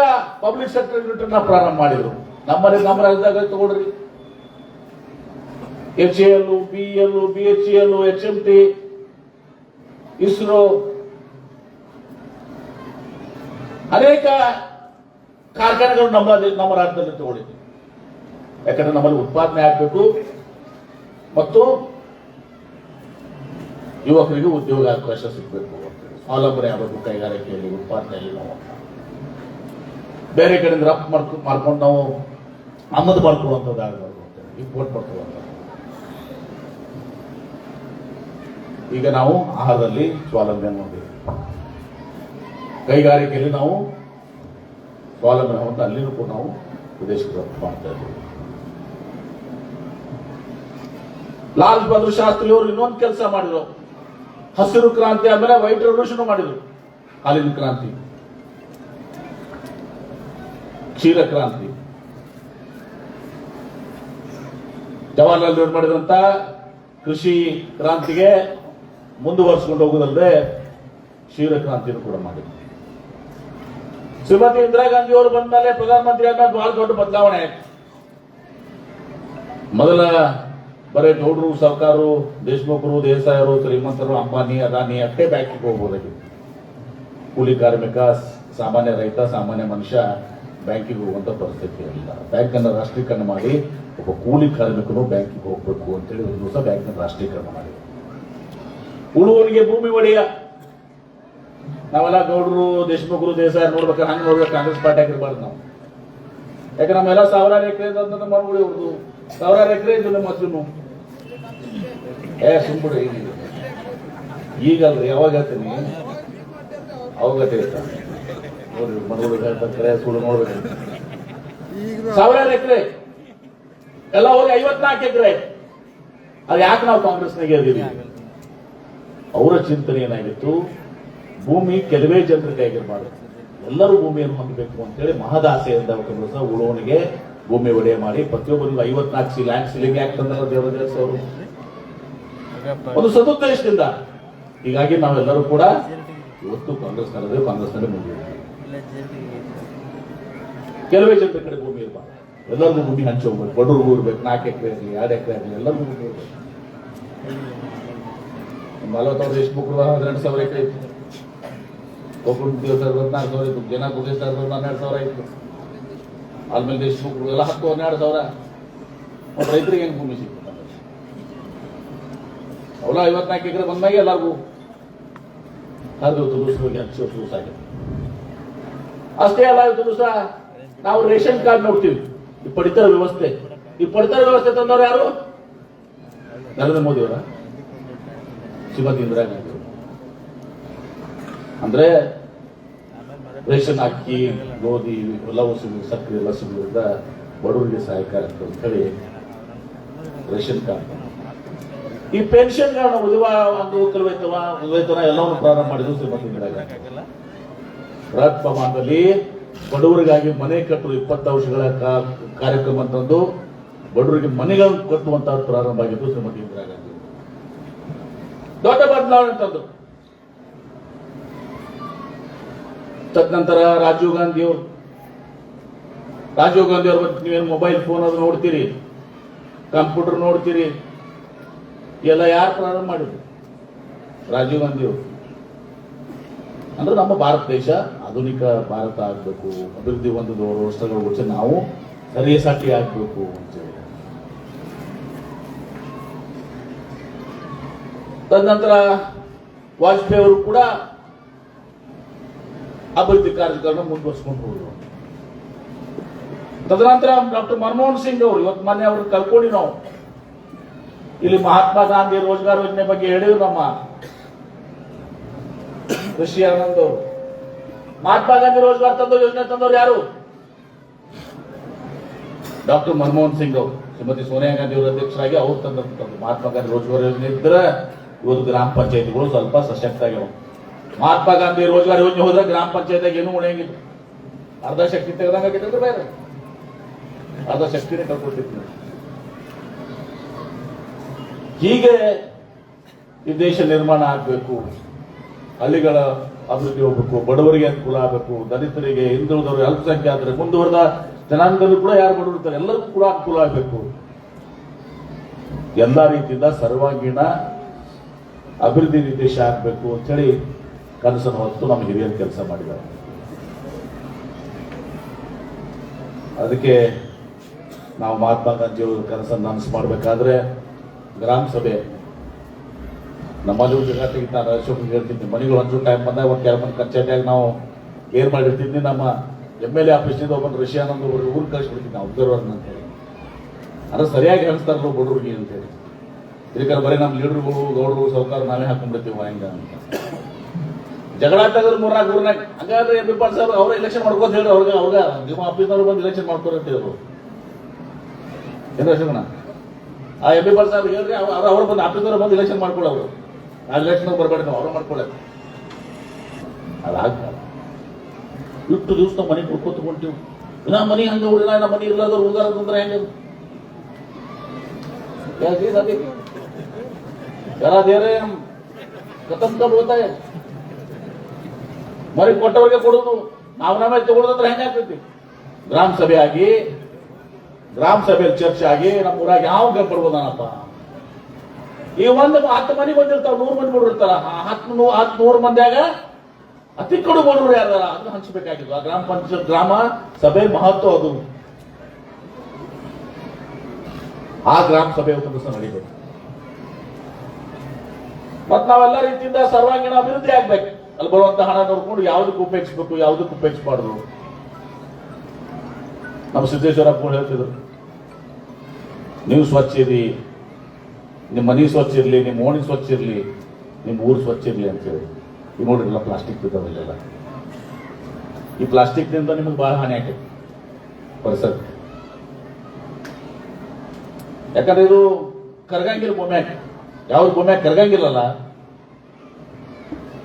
ಪಬ್ಲಿಕ್ ಸೆಕ್ಟರ್ ಯೂನಿಟ್ ಪ್ರಾರಂಭ ಮಾಡಿದ್ರು. ನಮ್ಮಲ್ಲಿ ನಮ್ಮ ರಾಜ್ಯದಾಗ ತಗೊಳ್ರಿ H L B L B H L H M T ISRO ಅನೇಕ ಕಾರ್ಖಾನೆಗಳು ನಮ್ಮ ನಮ್ಮ ರಾಜ್ಯದಲ್ಲಿ ತಗೊಳ್ಳಿ. ಯಾಕಂದ್ರೆ ನಮ್ಮಲ್ಲಿ ಉತ್ಪಾದನೆ ಆಗಬೇಕು ಮತ್ತು ಯುವಕರಿಗೆ ಉದ್ಯೋಗ ಅವಕಾಶ ಸಿಗಬೇಕು ಸ್ವಾವಲಂಬನೆ ಆಗಬೇಕು ಕೈಗಾರಿಕೆಯಲ್ಲಿ, ಉತ್ಪಾದನೆಯಲ್ಲಿ ನಾವು. ಬೇರೆ ಕಡೆಯಿಂದ ರಫ್ತು ಮಾಡ್ಕೊ ಮಾಡ್ಕೊಂಡು ನಾವು ಆಮದು ಮಾಡ್ಕೊಳ್ಳುವಂಥದ್ದು ಆಗಬಾರ್ದು ಇಂಪೋರ್ಟ್ ಮಾಡ್ಕೊಳ್ಳುವಂಥ ಈಗ ನಾವು ಆಹಾರದಲ್ಲಿ ಸ್ವಾವಲಂಬನೆ ಮಾಡಬೇಕು ಕೈಗಾರಿಕೆಯಲ್ಲಿ ನಾವು ಸ್ವಾವಲಂಬನೆ ಹೊಂದ ಅಲ್ಲಿನೂ ಕೂಡ ನಾವು ವಿದೇಶಕ್ಕೆ ಮಾಡ್ತಾ ಇದ್ದೀವಿ. ಲಾಲ್ ಬಹದ್ದೂರ್ ಶಾಸ್ತ್ರಿ ಅವರು ಇನ್ನೊಂದು ಕೆಲಸ ಮಾಡಿದ್ರು. ಹಸಿರು ಕ್ರಾಂತಿ ಆಮೇಲೆ ವೈಟ್ ರೆವಲ್ಯೂಷನ್ ಮಾಡಿದ್ರು. ಹಾಲಿನ ಕ್ರಾಂತಿ. ಕ್ಷೀರ ಕ್ರಾಂತಿ. ಜವಾಹರ್ಲಾಲ್ ನೆಹರು ಮಾಡಿದಂತ ಕೃಷಿ ಕ್ರಾಂತಿಗೆ ಮುಂದುವರಿಸಿಕೊಂಡು ಹೋಗುದಲ್ಲದೆ ಕ್ಷೀರ ಕ್ರಾಂತಿಯನ್ನು ಕೂಡ ಮಾಡಿದ್ರು. ಶ್ರೀಮತಿ ಇಂದಿರಾ ಗಾಂಧಿ ಅವರು ಬಂದ ಮೇಲೆ ಪ್ರಧಾನಮಂತ್ರಿ ಆದ್ಮೇಲೆ ಬಹಳ ದೊಡ್ಡ ಬದಲಾವಣೆ ಮೊದಲ ಬರೀ ಗೌಡರು ಸರ್ಕಾರರು ದೇಶಮುಖರು, ದೇಸಾಯರು, ಶ್ರೀಮಂತರು, ಅಂಬಾನಿ, ಅದಾನಿ ಅಷ್ಟೇ ಬ್ಯಾಂಕಿಗೆ ಹೋಗ್ಬೋದಾಗಿ. ಕೂಲಿ ಕಾರ್ಮಿಕ, ಸಾಮಾನ್ಯ ರೈತ, ಸಾಮಾನ್ಯ ಮನುಷ್ಯ ಬ್ಯಾಂಕಿಗೆ ಹೋಗುವಂತ ಪರಿಸ್ಥಿತಿ ಇಲ್ಲ. ಬ್ಯಾಂಕ್ ಅನ್ನು ರಾಷ್ಟ್ರೀಕರಣ ಮಾಡಿ, ಒಬ್ಬ ಕೂಲಿ ಕಾರ್ಮಿಕನು ಬ್ಯಾಂಕಿಗೆ ಹೋಗ್ಬೇಕು ಅಂತೇಳಿ ಒಂದು ದಿವಸ ಬ್ಯಾಂಕ್ ರಾಷ್ಟ್ರೀಕರಣ ಮಾಡಿ ಉಳುವರಿಗೆ ಭೂಮಿ ಒಡೆಯ ನಾವೆಲ್ಲ ಗೌಡರು, ದೇಶಮುಖರು ದೇಸಾಯ ನೋಡ್ಬೇಕಾದ್ರೆ ಹಂಗೆ ನೋಡ್ಬೇಕು ಕಾಂಗ್ರೆಸ್ ಪಾರ್ಟಿ ಆಗಿರ್ಬಾರ್ದು ನಾವು. ಯಾಕೆ ನಮ್ಮೆಲ್ಲ ಸಾವಿರಾರು ಎಕರೆ ಮಾಡ್ಬಿಡಿ ಅವ್ರದ್ದು. ಸಾವಿರಾರು ಎಕರೆ ಇದ್ದು ನಮ್ಮ ಹತ್ರನು ಏ ಈಗ ಈಗಲ್ರಿ, ಯಾವಾಗ ಹೇಳ್ತೀನಿ? ಅವಾಗ ನೋಡ್ರಿ ಮನೋರು ಹೇಳ್ತಾರೆ ಸುಳ್ಳು ನೋಡ್ಬೇಕು. ಸಾವಿರಾರು ಎಕರೆ. ಎಲ್ಲ ಹೋಗಿ ಐವತ್ನಾಲ್ಕು ಎಕರೆ. ಅದು ಯಾಕೆ ನಾವು ಕಾಂಗ್ರೆಸ್ನಾಗೆ ಇದೀವಿ ಅವರ ಚಿಂತನೆ ಏನಾಗಿತ್ತು? ಭೂಮಿ ಕೆಲವೇ ಜನರ ಆಗಿರಬಾರ್ದು. ಎಲ್ಲರೂ ಭೂಮಿಯನ್ನು ಹೊಂದಬೇಕು ಅಂತೇಳಿ ಮಹದಾಸೆಯಿಂದ ಒಂದು ಸಹ ಉಳವಣಿಗೆ ಭೂಮಿ ಒಡೆಯ ಮಾಡಿ ಪ್ರತಿಯೊಬ್ಬರಿಗೂ ಐವತ್ನಾಲ್ಕು ಸಿ ಲ್ಯಾಂಡ್ ಸೀಲಿಂಗ್ ಆಕ್ಟ್ ಅಂದ್ರೆ ದೇವರಾಜ್ ಅವರು. ಒಂದು ಸದುದ್ದೇಶದಿಂದ. ಹೀಗಾಗಿ ನಾವೆಲ್ಲರೂ ಕೂಡ ಇವತ್ತು ಕಾಂಗ್ರೆಸ್ ನಲ್ಲದೆ ಕಾಂಗ್ರೆಸ್ನಲ್ಲಿ ಮುಂದಿದ್ದೀವಿ ಕೆಲವೇ ಜನರ ಕಡೆ ಭೂಮಿ ಇರಬಾರ್ದು. ಎಲ್ಲರಿಗೂ ಭೂಮಿ ಹಂಚೋಗ್ಬೇಕು ಹೋಗ್ಬೇಕು. ಬಡವ್ರಿಗೂ ಇರ್ಬೇಕು. ನಾಲ್ಕು ಎಕರೆ ಇರಲಿ ಎರಡು ಎಕರೆ ಇರಲಿ ಎಲ್ಲರಿಗೂ ಭೂಮಿ ಇರಬೇಕು. ನಲವತ್ತಾರು ಎಷ್ಟು ದೇಶಮುಖರು ಹದಿನೆಂಟು ಸಾವಿರ ಎಕರೆ ಇತ್ತು. ಒಬ್ಬರು ದಿವಸ ಸಾವಿರ ಇತ್ತು, ಜನ ಗುಡಿಸ್ ಹನ್ನೆರಡು ಸಾವಿರ ಇತ್ತು. ಆದ್ಮೇಲೆ ದೇಶಮುಖರು ಎಲ್ಲ ಹತ್ತು ಹನ್ನೆರಡು ಸಾವಿರ. ಮತ್ತು ರೈತರಿಗೆ ಏನು ಭೂಮಿ ಸಿಕ್ತು ಅವಲ ಐವತ್ನಾಲ್ಕು ಎಕರೆ ಬಂದಾಗ ಎಲ್ಲರಿಗೂ ಹರಿದು ತುಲುಸು ಹೋಗಿ ಹಚ್ಚಿ ತುಲುಸು ಅಷ್ಟೇ ಅಲ್ಲ ದಿವಸ ನಾವು ರೇಷನ್ ಕಾರ್ಡ್ ನೋಡ್ತೀವಿ. ಈ ಪಡಿತರ ವ್ಯವಸ್ಥೆ. ಈ ಪಡಿತರ ವ್ಯವಸ್ಥೆ ತಂದವರು ಯಾರು? ನರೇಂದ್ರ ಮೋದಿ ಅವರ? ಶ್ರೀಮತಿ ಇಂದಿರಾ. ಅಂದ್ರೆ ರೇಷನ್ ಅಕ್ಕಿ ಗೋಧಿ ಎಲ್ಲವೂ ಸಿಗುವ ಸಕ್ಕರೆ ಎಲ್ಲ ಸಿಗುವುದರಿಂದ ಬಡವರಿಗೆ ಸಹಾಯಕ ಅಂತ ಹೇಳಿ ರೇಷನ್ ಕಾರ್ಡ್. ಈ ಪೆನ್ಷನ್ ಕಾರ್ಡ್ ಉಳಿವ ಒಂದು ಒಕ್ಕಲು ವೇತನ ವೇತನ ಎಲ್ಲವನ್ನು ಪ್ರಾರಂಭ ಮಾಡಿದ್ರು ಶ್ರೀಮತಿ ಪ್ರಮಾಣದಲ್ಲಿ ಬಡವರಿಗಾಗಿ ಮನೆ ಕಟ್ಟಲು ಇಪ್ಪತ್ತು ವರ್ಷಗಳ ಕಾರ್ಯಕ್ರಮ ತಂದು ಬಡವರಿಗೆ ಮನೆಗಳನ್ನು ಕಟ್ಟುವಂತಹ ಪ್ರಾರಂಭ ಆಗಿದ್ದು ಶ್ರೀಮತಿ ಇಂದಿರಾ ಗಾಂಧಿ. ದೊಡ್ಡ ಬದಲಾವಣೆ ತಂದು ತದನಂತರ ರಾಜೀವ್ ಗಾಂಧಿ ಅವರು ರಾಜೀವ್ ಗಾಂಧಿ ಅವ್ರ ಬಗ್ಗೆ ನೀವೇನು ಮೊಬೈಲ್ ಫೋನ್ ಅದು ನೋಡ್ತೀರಿ? ಕಂಪ್ಯೂಟರ್ ನೋಡ್ತೀರಿ? ಎಲ್ಲ ಯಾರು ಪ್ರಾರಂಭ ಮಾಡಿದ್ರು? ರಾಜೀವ್ ಗಾಂಧಿ ಅವರು ಅಂದ್ರೆ ನಮ್ಮ ಭಾರತ ದೇಶ ಆಧುನಿಕ ಭಾರತ ಆಗಬೇಕು, ಅಭಿವೃದ್ಧಿ ಹೊಂದಿದ ವರ್ಷಗಳ ಮುಂಚೆ ನಾವು ಸರಿಸಾಟಿ ಆಗಬೇಕು ಅಂತೇಳಿ ತದನಂತರ ವಾಜಪೇಯಿ ಅವರು ಕೂಡ ಅಭಿವೃದ್ಧಿ ಕಾರ್ಯಕ್ರಮ ಮುಂದುವರಿಸಿಕೊಂಡು ಹೋದ್ರು ತದನಂತರ ಡಾಕ್ಟರ್ ಮನಮೋಹನ್ ಸಿಂಗ್ ಅವರು, ಇವತ್ತು ಮೊನ್ನೆ ಅವರು ಕಳ್ಕೊಂಡು ನಾವು. ಇಲ್ಲಿ ಮಹಾತ್ಮ ಗಾಂಧಿ ರೋಜ್ಗಾರ್ ಯೋಜನೆ ಬಗ್ಗೆ ಹೇಳಿದ್ರು ನಮ್ಮ ಋಷಿ ಆನಂದ್ ಅವರು. ಮಹಾತ್ಮ ಗಾಂಧಿ ರೋಜ್ಗಾರ್ ತಂದು ಯೋಜನೆ ತಂದವರು ಯಾರು? ಡಾಕ್ಟರ್ ಮನಮೋಹನ್ ಸಿಂಗ್ ಅವರು. ಶ್ರೀಮತಿ ಸೋನಿಯಾ ಗಾಂಧಿ ಅವರ ಅಧ್ಯಕ್ಷರಾಗಿ ಅವ್ರು ತಂದಂತ ಮಹಾತ್ಮ ಗಾಂಧಿ ರೋಜ್ಗಾರ್ ಯೋಜನೆ ಇದ್ರೆ ಇವತ್ತು ಗ್ರಾಮ ಪಂಚಾಯತಿಗಳು ಸ್ವಲ್ಪ ಸಶಕ್ತ ಆಗ್ಯಾವ ಮಹಾತ್ಮ ಗಾಂಧಿ ರೋಜ್ಗಾರ್ ಯೋಜನೆ ಹೋದ್ರೆ ಗ್ರಾಮ ಪಂಚಾಯತ್ ಏನು ಉಳಿಯಂಗಿಲ್ಲ ಅರ್ಧ ಶಕ್ತಿ ತೆಗೆದಂಗ ಆಗಿದ್ರೆ ಬೇರೆ. ಅರ್ಧ ಶಕ್ತಿನೇ ಕಳ್ಕೊಳ್ತಿತ್ತು ಹೀಗೆ ಈ ದೇಶ ನಿರ್ಮಾಣ ಆಗಬೇಕು, ಹಳ್ಳಿಗಳ ಅಭಿವೃದ್ಧಿ ಹೋಗ್ಬೇಕು, ಬಡವರಿಗೆ ಅನುಕೂಲ ಆಗಬೇಕು, ದಲಿತರಿಗೆ ಹಿಂದುಳಿದವರು ಅಲ್ಪಸಂಖ್ಯಾತರು ಮುಂದುವರೆದ ಜನಾಂಗದಲ್ಲೂ ಕೂಡ ಯಾರು ಬಡವರಿರ್ತಾರೆ ಎಲ್ಲರಿಗೂ ಕೂಡ ಅನುಕೂಲ ಆಗಬೇಕು. ಎಲ್ಲ ರೀತಿಯಿಂದ ಸರ್ವಾಂಗೀಣ ಅಭಿವೃದ್ಧಿ ನಿರ್ದೇಶ ಆಗಬೇಕು ಅಂತೇಳಿ ಕನಸನ್ನು ಹೊತ್ತು ನಮ್ಮ ಹಿರಿಯರು ಕೆಲಸ ಮಾಡಿದ್ದಾರೆ. ಅದಕ್ಕೆ ನಾವು ಮಹಾತ್ಮ ಗಾಂಧಿಯವರ ಕನಸನ್ನು ನನಸು ಮಾಡಬೇಕಾದ್ರೆ ಗ್ರಾಮ ಸಭೆ. ನಮ್ಮಲ್ಲಿ ಜಗತ್ತಿಗೆ ನಾನು ಅಶೋಕ್ ಹೇಳ್ತಿದ್ದೆ, ಮನೆಗಳು ಒಂದು ಟೈಮ್ ಬಂದಾಗ ಒಂದು ಕೆಲವು ಮಂದಿ ನಾವು ಏರ್ ಮಾಡಿರ್ತಿದ್ವಿ, ನಮ್ಮ ಎಂ ಎಲ್ ಎ ಆಫೀಸಿಂದ ಒಬ್ಬನ ಋಷಿಯಾನಂದ ಒಬ್ಬರು ಊರು ಕಳಿಸ್ಬಿಡ್ತೀನಿ ಅಬ್ಸರ್ವರ್ ಅಂತ ಹೇಳಿ. ಅಂದ್ರೆ ಸರಿಯಾಗಿ ಅನಿಸ್ತಾರಲ್ಲ ಬಡವ್ರಿಗೆ ಅಂತೇಳಿ ಇದಕ್ಕೆ ಬರೀ ನಮ್ಮ ಲೀಡರ್ಗಳು ಗೌಡರು ಸೌಕಾರ ನಾವೇ ಹಾಕೊಂಡ್ಬಿಡ್ತೀವಿ ಹೆಂಗ ಅಂತ ಜಗಳ ತೆಗೆದ್ರು ಮೂರ್ನಾಲ್ಕು ಮೂರ್ನಾಲ್ಕು. ಹಂಗಾದ್ರೆ ಎಂ ಪಾಟೀಲ್ ಸರ್ ಅವ್ರ ಎಲೆಕ್ಷನ್ ಮಾಡ್ಕೋತ ಹೇಳಿ ಅವ್ರಿಗೆ. ಅವ್ರ ನಿಮ್ಮ ಅಪ್ಪಿನವ್ರು ಬಂದು ಎಲೆಕ್ಷನ್ ಮಾಡ್ತಾರೆ ಅಂತ ಹೇಳಿದ್ರು ಏನು ಆ ಎಂ ಪಾಟೀಲ್ ಸರ್ ಹೇಳ್ರಿ ಅವ್ರು ಅವ್ರು ಬಂದು ಆಫೀಸರ್ ಬಂದು ಎಲೆಕ್ಷನ್ ಮಾಡ್ಕೊಳ್ಳೋರು ಆ ಎಲೆಕ್ಷನ್ ಬರಬೇಡ ನಾವು, ಅವ್ರು ಮಾಡ್ಕೊಳ್ಳೋದು ಅದಾಗ ಇಟ್ಟು ದಿವಸ ನಾವು ಮನೆ ಕೊಡ್ಕೊತ್ಕೊಂತೀವಿ ಇನ್ನ ಮನೆ ಹಂಗೆ ಉಳಿಲ್ಲ ನಮ್ಮ ಮನೆ ಇಲ್ಲದ ಉಳಿದಾರ ಅಂದ್ರೆ ಹೆಂಗೆ ಯಾಕೆ ಅದೇ ಯಾರಾದೇರೇ ಕತಂಕ ಹೋಗ್ತಾ ಬರೀ ಕೊಟ್ಟವ್ರಿಗೆ ಕೊಡೋದು. ನಾವು ನಮ್ಮ ತಗೊಳ್ಳೋದಂದ್ರೆ ಹೆಂಗಾಗ್ತೈತಿ ಗ್ರಾಮ ಸಭೆ ಆಗಿ, ಗ್ರಾಮ ಸಭೆಯಲ್ಲಿ ಚರ್ಚೆ ಆಗಿ ನಮ್ಮ ಊರಾಗ ಯಾವ ಗಂಪ ಈ ಒಂದು ಹತ್ತು ಮನೆ ಬಂದಿರ್ತಾವ ನೂರು ಮಂದಿ ಬಂದಿರ್ತಾರ. ಹತ್ತು ನೂ, ಹತ್ತು ನೂರು ಮಂದಿಯಾಗ ಅತಿ ಕಡು ಬಡವರು ಯಾರ? ಅದನ್ನ ಹಂಚಬೇಕಾಗಿದ್ದು. ಆ ಗ್ರಾಮ ಪಂಚಾಯತ್, ಗ್ರಾಮ ಸಭೆ ಮಹತ್ವ ಅದು. ಆ ಗ್ರಾಮ ಸಭೆ ಒಂದು ದಿವಸ ನಡೀಬೇಕು. ಮತ್ ನಾವೆಲ್ಲ ರೀತಿಯಿಂದ ಸರ್ವಾಂಗೀಣ ಅಭಿವೃದ್ಧಿ ಆಗ್ಬೇಕು. ಅಲ್ಲಿ ಬರುವಂತ ಹಣ ನೋಡ್ಕೊಂಡು ಯಾವ್ದಕ್ಕೆ ಉಪಯೋಗಿಸ್ಬೇಕು, ಯಾವ್ದಕ್ಕೆ ಉಪಯೋಗಿಸ್ಬಾರ್ದು ನಮ್ಮ ಸಿದ್ದೇಶ್ವರಪ್ಪ ಹೇಳ್ತಿದ್ರು, ನೀವು ಸ್ವಚ್ಛ ಇರಿ, ನಿಮ್ಮ ಮನೆ ಸ್ವಚ್ಛ ಇರಲಿ, ನಿಮ್ಮ ಓಣಿ ಸ್ವಚ್ಛ ಇರಲಿ, ನಿಮ್ಮ ಊರು ಸ್ವಚ್ಛ ಇರಲಿ ಅಂತೇಳಿ. ಈ ನೋಡಿರಲ್ಲ ಪ್ಲಾಸ್ಟಿಕ್ ಬಿದ್ದಾವೆಲ್ಲ ಈ ಪ್ಲಾಸ್ಟಿಕ್ನಿಂದ ನಿಮಗೆ ಬಹಳ ಹಾನಿ ಆಗೈತೆ ಪರಿಸರ ಯಾಕಂದ್ರೆ ಇದು ಕರ್ಗಂಗಿಲ್ಲ ಭೂಮ್ಯಾಗ ಯಾವ್ದು ಭೂಮ್ಯಾಗ ಕರ್ಗಂಗಿಲ್ಲಲ್ಲ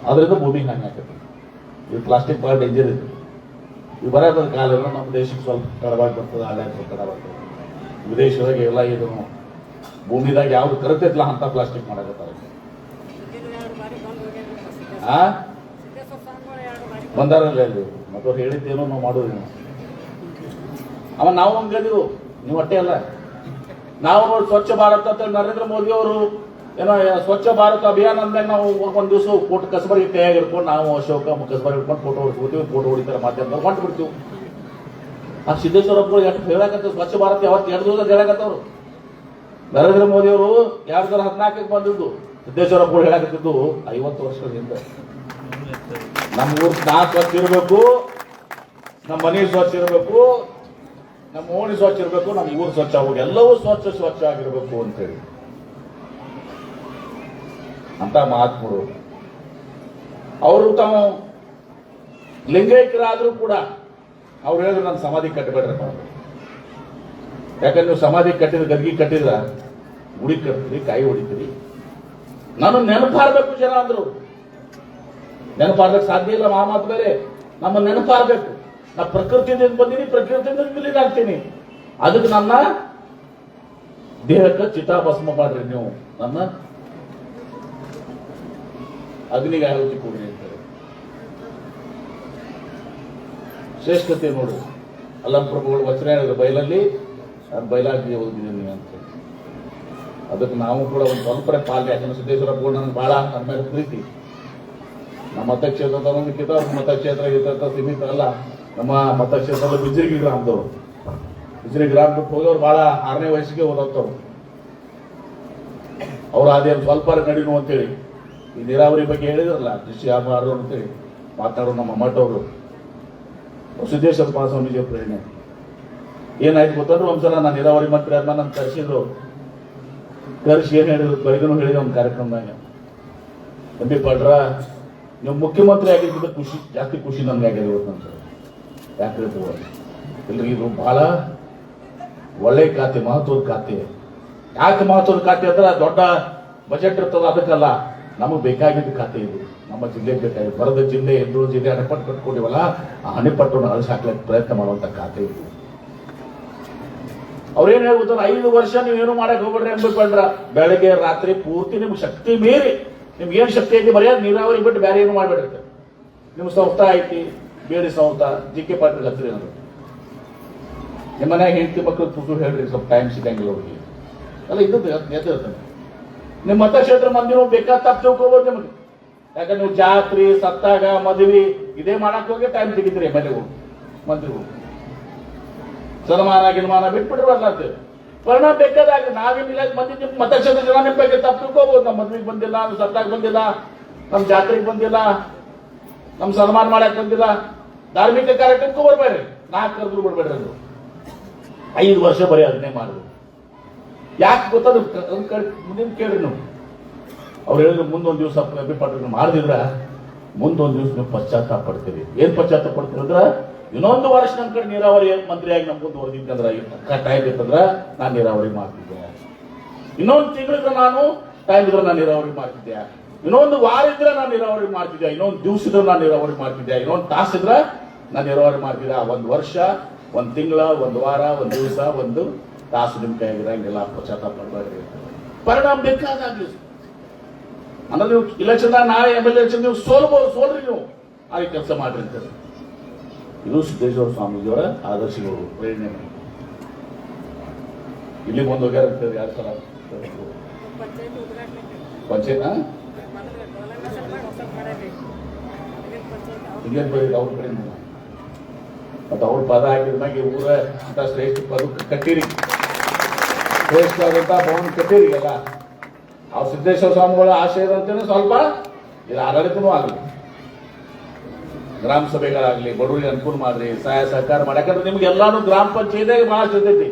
ಅದರಿಂದ ಭೂಮಿಗೆ ಹಾನಿ ಆಗ್ತದೆ. ಇದು ಪ್ಲಾಸ್ಟಿಕ್ ಭಾಳ ಡೇಂಜರ್ ಇದೆ. ಇದು ಬರೋದ್ರ ಕಾಲ ನಮ್ಮ ದೇಶಕ್ಕೆ ಸ್ವಲ್ಪ ತಡವಾಗಿ ಬರ್ತದೆ, ಆದಾಯ ಸ್ವಲ್ಪ ತಡವಾಗ್ತದೆ ವಿದೇಶದಾಗ ಎಲ್ಲ ಇದು ಭೂಮಿದಾಗ ಯಾವ್ದು ಕರೆತಿಲ್ಲ ಅಂತ ಪ್ಲಾಸ್ಟಿಕ್ ಮಾಡಕತ್ತಾರೆ. ಆ? ಬಂದಾರಲ್ಲ ಅಲ್ಲಿ ಮತ್ತು ಅವ್ರು ಹೇಳಿದ್ದೇನೋ ನಾವು ಮಾಡೋದೇನು ಅವ ನಾವು ಹಂಗದಿವು ನೀವು ಅಟ್ಟೆ ಅಲ್ಲ. ನಾವು ಸ್ವಚ್ಛ ಭಾರತ ಅಂತ ನರೇಂದ್ರ ಮೋದಿ ಅವರು ಏನೋ ಸ್ವಚ್ಛ ಭಾರತ ಅಭಿಯಾನ ಅಂದಾಗ ನಾವು ಒಂದ್ ದಿವಸ ಫೋಟೋ ಕಸಬರಿಗೆ ತಯಾರಿ ಇಟ್ಕೊಂಡು ನಾವು ಅಶೋಕ ಕಸಬರಿ ಇಟ್ಕೊಂಡು ಫೋಟೋ ಹೊಡ್ಕೊತೀವಿ ಫೋಟೋ ಹೊಡಿತಾರೆ ಮಾಧ್ಯಮದಲ್ಲಿ ಹೊಂಟು ಬಿಡ್ತೀವಿ ಆ ಸಿದ್ದೇಶ್ವರಪ್ಪಗಳು ಎಷ್ಟು ಹೇಳಕತ್ತ ಸ್ವಚ್ಛ ಭಾರತ ಯಾವತ್ತು ಎರಡು ದಿವಸ ಹೇಳಕತ್ತವ್ರು? ನರೇಂದ್ರ ಮೋದಿ ಅವರು ಎರಡ್ ಸಾವಿರದ ಹದಿನಾಲ್ಕಕ್ಕೆ ಬಂದಿದ್ದು ಸಿದ್ದೇಶ್ವರಪ್ಪಗಳು ಹೇಳಕತ್ತಿದ್ದು ಐವತ್ತು ವರ್ಷಗಳ ಹಿಂದೆ ನಮ್ಮ ಊರು ನಾ ಸ್ವಚ್ಛ ಇರಬೇಕು ನಮ್ಮ ಮನೆ ಸ್ವಚ್ಛ ಇರಬೇಕು ನಮ್ಮ ಓಣಿ ಸ್ವಚ್ಛ ಇರಬೇಕು ನಮ್ಮ ಊರು ಸ್ವಚ್ಛ ಹೋಗಿ ಎಲ್ಲವೂ ಸ್ವಚ್ಛ ಸ್ವಚ್ಛ ಆಗಿರಬೇಕು ಅಂತೇಳಿ. ಅಂತ ಮಹಾತ್ಮರು ಅವರು ತಾವು ಲಿಂಗೈಕ್ಯರಾದರೂ ಕೂಡ ಅವ್ರು ಹೇಳಿದ್ರು ನನ್ನ ಸಮಾಧಿ ಕಟ್ಟಬೇಡ್ರಪ್ಪ. ಯಾಕಂದ್ರೆ ನೀವು ಸಮಾಧಿ ಕಟ್ಟಿದ ಗದ್ಗಿ ಕಟ್ಟಿದ್ರ ಗುಡಿ ಕಟ್ತೀರಿ ಕಾಯಿ ಹೊಡಿತೀರಿ. ನಾನು ನೆನಪಾರ್ಬೇಕು ಜನ ಅಂದ್ರು ನೆನಪಾರ್ಬೇಕು ಸಾಧ್ಯ ಇಲ್ಲ ಮಾತು ಬೇರೆ. ನಮ್ಮ ನೆನಪಾರ್ಬೇಕು. ನಾ ಪ್ರಕೃತಿಯಿಂದ ಬಂದೀನಿ, ಪ್ರಕೃತಿಯಿಂದ ವಿಲೀನ ಆಗ್ತೀನಿ. ಅದಕ್ಕೆ ನನ್ನ ದೇಹಕ್ಕೆ ಚಿತಾಭಸ್ಮ ಮಾಡ್ರಿ ನೀವು. ನನ್ನ ಅಗ್ನಿಗೆ ಆಹುತಿ ಕೊಡಿ ಅಂತಾರೆ ಶ್ರೇಷ್ಠತೆ ನೋಡು. ಅಲ್ಲಂ ಪ್ರಭುಗಳು ವಚನ ಹೇಳಿದ್ರು ಬಯಲಲ್ಲಿ ಬಯಲಾಗಿ ಹೋಗಿದ್ದೀನಿ ಅಂತ ಅದಕ್ಕೆ ನಾವು ಕೂಡ ಒಂದು ಸ್ವಲ್ಪ ಪಾಲ್ಯ ಯಾಕಂದ್ರೆ ಸಿದ್ದೇಶ್ವರ ನನಗೆ ನನ್ನ ಮೇಲೆ ಪ್ರೀತಿ. ನಮ್ಮ ಮತಕ್ಷೇತ್ರದವರೊಂದಕ್ಕಿಂತ ಅವ್ರ ಮತಕ್ಷೇತ್ರ ಇರ್ತಂತ ಸೀಮಿತ ಅಲ್ಲ. ನಮ್ಮ ಮತಕ್ಷೇತ್ರದ ಬಿಜ್ರಿಗಿ ಗ್ರಾಮದವರು. ಬಿಜ್ರಿ ಗ್ರಾಮ ಬಿಟ್ಟು ಹೋಗೋರು ಬಹಳ ಆರನೇ ವಯಸ್ಸಿಗೆ ಓದತ್ತವ್ರು. ಅವ್ರು ಅದೇನು ಸ್ವಲ್ಪ ನಡೀನು ಅಂತೇಳಿ. ಈ ನೀರಾವರಿ ಬಗ್ಗೆ ಹೇಳಿದ್ರಲ್ಲ, ಕೃಷಿ ವ್ಯಾಪಾರ ಅಂತೇಳಿ ಮಾತಾಡೋ ನಮ್ಮ ಮಠವರು ಸಿದ್ದೇಶ್ವರ ಸ್ವಾಮೀಜಿ ಪ್ರೇರಣೆ. ಏನಾಯ್ತು ಗೊತ್ತಂದ್ರೆ ಒಂದ್ಸಲ ನಾನು ನೀರಾವರಿ ಮಂತ್ರಿ ಅದನ್ನ ನಾನು ಕರೆಸಿದ್ರು. ಕರೆಸಿ ಏನು ಹೇಳಿದ್ರು? ಬೈದನು ಹೇಳಿದ ಒಂದು ಕಾರ್ಯಕ್ರಮದಾಗ. ಎಂ ಪಡ್ರ ನೀವು ಮುಖ್ಯಮಂತ್ರಿ ಆಗಿದ್ದಕ್ಕೆ ಖುಷಿ, ಜಾಸ್ತಿ ಖುಷಿ ನಮ್ಗೆ ಆಗಿದೆ ಇವತ್ತು ಯಾಕೆ? ಇಲ್ರಿ ಇದು ಬಹಳ ಒಳ್ಳೆ ಖಾತೆ, ಮಹತ್ವದ ಖಾತೆ. ಯಾಕೆ ಮಹತ್ವದ ಖಾತೆ ಅಂದ್ರೆ, ದೊಡ್ಡ ಬಜೆಟ್ ಇರ್ತದ ಅದಕ್ಕಲ್ಲ. ನಮಗೆ ಬೇಕಾಗಿದ್ದ ಖಾತೆ ಇದು. ನಮ್ಮ ಜಿಲ್ಲೆಗೆ ಬೇಕಾಗಿದೆ ಬರದ ಜಿಲ್ಲೆ ಎಲ್ಲರೂ ಜಿಲ್ಲೆ ಅಣೆಪಟ್ಟು ಕಟ್ಕೊಂಡಿವಲ್ಲ, ಆ ಅಣೆಪಟ್ಟನ್ನು ಅಳಿಸಿ ಹಾಕ್ಲಿಕ್ಕೆ ಪ್ರಯತ್ನ ಮಾಡುವಂತ ಖಾತೆ ಇದು. ಅವ್ರೇನು ಹೇಳ್ಬೋದು ಐದು ವರ್ಷ ನೀವೇನು ಮಾಡಕ್ ಹೋಗ್ಬೇಡ್ರಿ ಅಂದ್ಬಿಟ್ಕೊಂಡ್ರ. ಬೆಳಗ್ಗೆ, ರಾತ್ರಿ ಪೂರ್ತಿ ನಿಮ್ಗೆ ಶಕ್ತಿ ಮೀರಿ, ನಿಮ್ಗೆ ಏನು ಶಕ್ತಿ ಐತಿ ಬರೆಯೋದು ನೀರಾವರಿ ಬಿಟ್ಟು ಬೇರೆ ಏನು ಮಾಡ್ಬಿಡ್ರಿ? ನಿಮ್ ಸೌತ ಐತಿ, ಬೇಡಿ ಸೌತ ಜಿ ಕೆ ಪಾಟೀಲ್ ಹತ್ತಿರ ಏನಾದ್ರು. ನಿಮ್ಮ ಹೆಂಡತಿ ಮಕ್ಕಳು ತುಸು ಹೇಳ್ರಿ, ಸ್ವಲ್ಪ ಟೈಮ್ ಸಿಗಂಗಿಲ್ಲ ಅವ್ರಿಗೆ. ಅಲ್ಲ ಇದ್ದು ಎದ್ದಿರ್ತಾನೆ ನಿಮ್ಮ ಮತಕ್ಷೇತ್ರ ಮಂದಿರು ಬೇಕಾದ ತಪ್ಪು ತಿಳ್ಕೊಬೋದು ನಿಮಗೆ. ಯಾಕಂದ್ರೆ ನೀವು ಜಾತ್ರೆ, ಸತ್ತಾಗ, ಮದುವೆ, ಇದೇ ಮಾಡಕ್ ಹೋಗಿ ಟೈಮ್ ತೆಗಿತೀರಿ ಎಂ ಹೋಗಿ ಮಂತ್ರಿ ಹೋಗಿ ಸನ್ಮಾನ, ಗಿನ್ಮಾನ ಬಿಟ್ಬಿಟ್ರಲ್ಲ ಅಂತ ಪರಿಣಾಮ ಬೇಕಾದಾಗ ನಾವೇನಿಲ್ಲ ಮಂದಿ ನಿಮ್ ಮತಕ್ಷೇತ್ರ ಜನ ನಿಮ್ ಬಗ್ಗೆ ತಪ್ಪು ತಿಳ್ಕೊಬೋದು. ನಮ್ಮ ಮದ್ವೆಗೆ ಬಂದಿಲ್ಲ ನಮ್ಮ ಸತ್ತಾಗ ಬಂದಿಲ್ಲ ನಮ್ಮ ಜಾತ್ರೆಗೆ ಬಂದಿಲ್ಲ ನಮ್ಮ ಸನ್ಮಾನ ಮಾಡಕ್ ಬಂದಿಲ್ಲ. ಧಾರ್ಮಿಕ ಕಾರ್ಯಕ್ರಮಕ್ಕೂ ಬರ್ಬೇಡ್ರಿ. ನಾಲ್ಕು ಕರೆದ್ರು ಬಿಡ್ಬೇಡ್ರಿ ಅದು. ಐದು ವರ್ಷ ಬರೀ ಅದನ್ನೇ ಮಾಡುದು. ಯಾಕೆ ಗೊತ್ತದು? ಮುಂದೆ ಕೇಳ್ರಿ ನೀವು. ಅವ್ರು ಹೇಳಿದ್ರು, ಮುಂದೊಂದು ದಿವಸ ಅಭಿಪ್ರಾಯ ಮಾಡಿದ್ರೆ ಮುಂದೊಂದು ದಿವಸ ನೀವು ಪಶ್ಚಾತ್ತಾಪ ಪಡ್ತೀರಿ. ಏನ್ ಪಶ್ಚಾತ್ತಾಪ ಪಡ್ತೀರಿ ಅಂದ್ರೆ, ಇನ್ನೊಂದು ವರ್ಷ ನನ್ನ ಕಡೆ ನೀರಾವರಿ ಮಂತ್ರಿಯಾಗಿ ನಮ್ ಮುಂದೆ ಹೊರದಿತ್ತಂದ್ರ ಟೈಮ್ ಇತ್ತಂದ್ರ ನಾನು ನೀರಾವರಿ ಮಾಡ್ತಿದ್ದೆ. ಇನ್ನೊಂದು ತಿಂಗಳಿದ್ರೆ ನಾನು ಟೈಮ್ ಇದ್ರೆ ನಾನು ನೀರಾವರಿ ಮಾಡ್ತಿದ್ದೆ. ಇನ್ನೊಂದು ವಾರ ಇದ್ರೆ ನಾನು ನೀರಾವರಿ ಮಾಡ್ತಿದ್ದೆ. ಇನ್ನೊಂದು ದಿವಸ ಇದ್ರೆ ನಾನು ನೀರಾವರಿ ಮಾಡ್ತಿದ್ದೆ. ಇನ್ನೊಂದು ತಾಸು ಇದ್ರೆ ನಾನು ನೀರಾವರಿ ಮಾಡ್ತಿದ್ದೆ. ಒಂದು ವರ್ಷ, ಒಂದು ತಿಂಗಳ, ಒಂದು ವಾರ, ಒಂದು ದಿವಸ, ಒಂದು ತಾಸು ನಿಮ್ಮ ಕೈಯಾಗಿರಂಗಿಲ್ಲ ಪಶ್ಚಾತ್ತಾಪ ಪಡಬೇಡ್ರಿ ಪರಿಣಾಮ ಬೇಕಾದಾಗಲಿ ಅಂದ್ರೆ ನೀವು ಇಲೆಕ್ಷನ್ ನಾಳೆ ಎಂ ಎಲ್ ಎಲೆಕ್ಷನ್ ನೀವು ಸೋಲ್ಬೋದು ಸೋಲ್ರಿ ನೀವು. ಆ ಕೆಲಸ ಮಾಡ್ರಿ ಅಂತ ಇದು ಸಿದ್ದೇಶ್ವರ ಸ್ವಾಮೀಜಿಯವರ ಆದರ್ಶಗಳು. ಪ್ರೇರಣೆ ಇಲ್ಲಿ ಒಂದು ಹೋಗ್ಯಾರ ಯಾರು ಸಲ? ಪಂಚಾಯತ್ ಹಿಂಗೇನ್ ಬರೀ ಅವ್ರ ಕಡೆ. ಮತ್ತೆ ಅವ್ರ ಪದ ಹಾಕಿದ ಮ್ಯಾಗೆ ಊರ ಅಂತ ಶ್ರೇಷ್ಠ ಪದ ಕಟ್ಟಿರಿ. ಶ್ರೇಷ್ಠ ಆದಂತ ಭವನ ಎಲ್ಲ ಅವ್ರ ಸಿದ್ದೇಶ್ವರ ಸ್ವಾಮಿಗಳ ಆಶಯದಂತೆನೂ ಸ್ವಲ್ಪ ಇದು ಆಡಳಿತನೂ ಆಗಲಿ. ಗ್ರಾಮ ಸಭೆಗಳಾಗ್ಲಿ ಬಡವರಿಗೆ ಅನುಕೂಲ ಮಾಡ್ರಿ, ಸಹಾಯ ಸಹಕಾರ ಮಾಡಿ ಯಾಕಂದ್ರೆ ನಿಮ್ಗೆ ಎಲ್ಲಾನು ಗ್ರಾಮ ಪಂಚಾಯತಿಗೆ ಬಹಳ ಸಿದ್ಧೈತಿ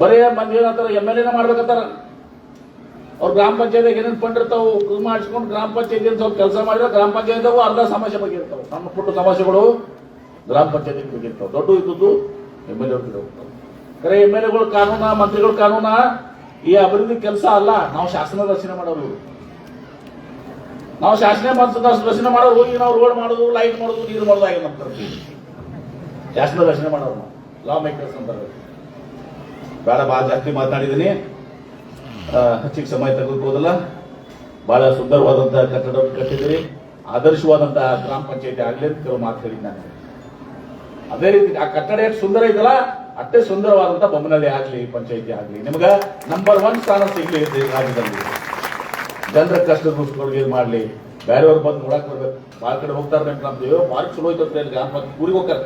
ಬರೀ ಮಂದಿ ಏನಂತಾರ ಎಂ ಎಲ್ ಎನ ಮಾಡ್ಬೇಕಂತಾರ. ಅವ್ರು ಗ್ರಾಮ ಪಂಚಾಯತ್ ಏನೇನು ಫಂಡ್ ಇರ್ತಾವ ಮಾಡಿಸ್ಕೊಂಡು ಗ್ರಾಮ ಪಂಚಾಯತ್ ಸ್ವಲ್ಪ ಕೆಲಸ ಮಾಡಿದ್ರೆ ಗ್ರಾಮ ಪಂಚಾಯತ್ ಅರ್ಧ ಸಮಸ್ಯೆ ಬಗ್ಗೆ ಇರ್ತಾವ ಸಣ್ಣ ಪುಟ್ಟ ಸಮಸ್ಯೆಗಳು ಗ್ರಾಮ ಪಂಚಾಯತ್ ಬಗ್ಗೆ ಇರ್ತಾವ ದೊಡ್ಡ ಇದ್ದದ್ದು ಎಂ ಎಲ್ ಎ ಹೋಗ್ತಾವ. ಕರೆ ಎಂ ಎಲ್ ಎಗಳು ಕಾನೂನ, ಮಂತ್ರಿಗಳ ಕಾನೂನ, ಈ ಅಭಿವೃದ್ಧಿ ಕೆಲಸ ಅಲ್ಲ. ನಾವು ಶಾಸನ ರಚನೆ ಮಾಡೋರು. ನಾವು ಶಾಸನ ರಚನೆ ಮಾಡೋರು, ಈಗ ನಾವು ರೋಡ್ ಮಾಡೋದು, ಲೈಟ್ ಮಾಡೋದು, ನೀರು ಮಾಡೋದು ಆಗಿ ಕರ್ತೀವಿ ಶಾಸನ ರಚನೆ ಮಾಡೋರು ನಾವು ಲಾ ಮೇಕರ್ಸ್ ಅಂತಾರೆ ಬೇಡ ಬಹಳ ಜಾಸ್ತಿ ಮಾತಾಡಿದೀನಿ. ಹೆಚ್ಚಿಗೆ ಸಮಯ ತೆಗೆದುಕೋದಲ್ಲ ಬಹಳ ಸುಂದರವಾದಂತಹ ಕಟ್ಟಡ ಕಟ್ಟಿದ್ರಿ ಆದರ್ಶವಾದಂತಹ ಗ್ರಾಮ ಪಂಚಾಯತಿ ಆಗ್ಲಿ ಅಂತ ಕೆಲವು ಮಾತು ಅದೇ ರೀತಿ ಆ ಕಟ್ಟಡ ಎಷ್ಟು ಸುಂದರ ಐತಲ್ಲ ಅಷ್ಟೇ ಸುಂದರವಾದಂತ ಬೊಮ್ಮನಹಳ್ಳಿ ಆಗ್ಲಿ, ಪಂಚಾಯತಿ ಆಗ್ಲಿ, ನಿಮ್ಗೆ ನಂಬರ್ ಒನ್ ಸ್ಥಾನ ಸಿಗ್ಲಿ ರಾಜ್ಯದಲ್ಲಿ. ಜನರ ಕಷ್ಟ ದುಷ್ಟಗಳಿಗೆ ಇದು ಮಾಡ್ಲಿ? ಬೇರೆಯವ್ರು ಬಂದು ನೋಡಕ್ ಬರ್ಬೇಕು. ಭಾಳ ಕಡೆ ಹೋಗ್ತಾರೆ ನೆಂಟ್ ನಮ್ದು ಭಾರಿ ಚಲೋ ಐತೆ ಗ್ರಾಮ ಊರಿಗೆ ಹೋಗ್ತಾರೆ.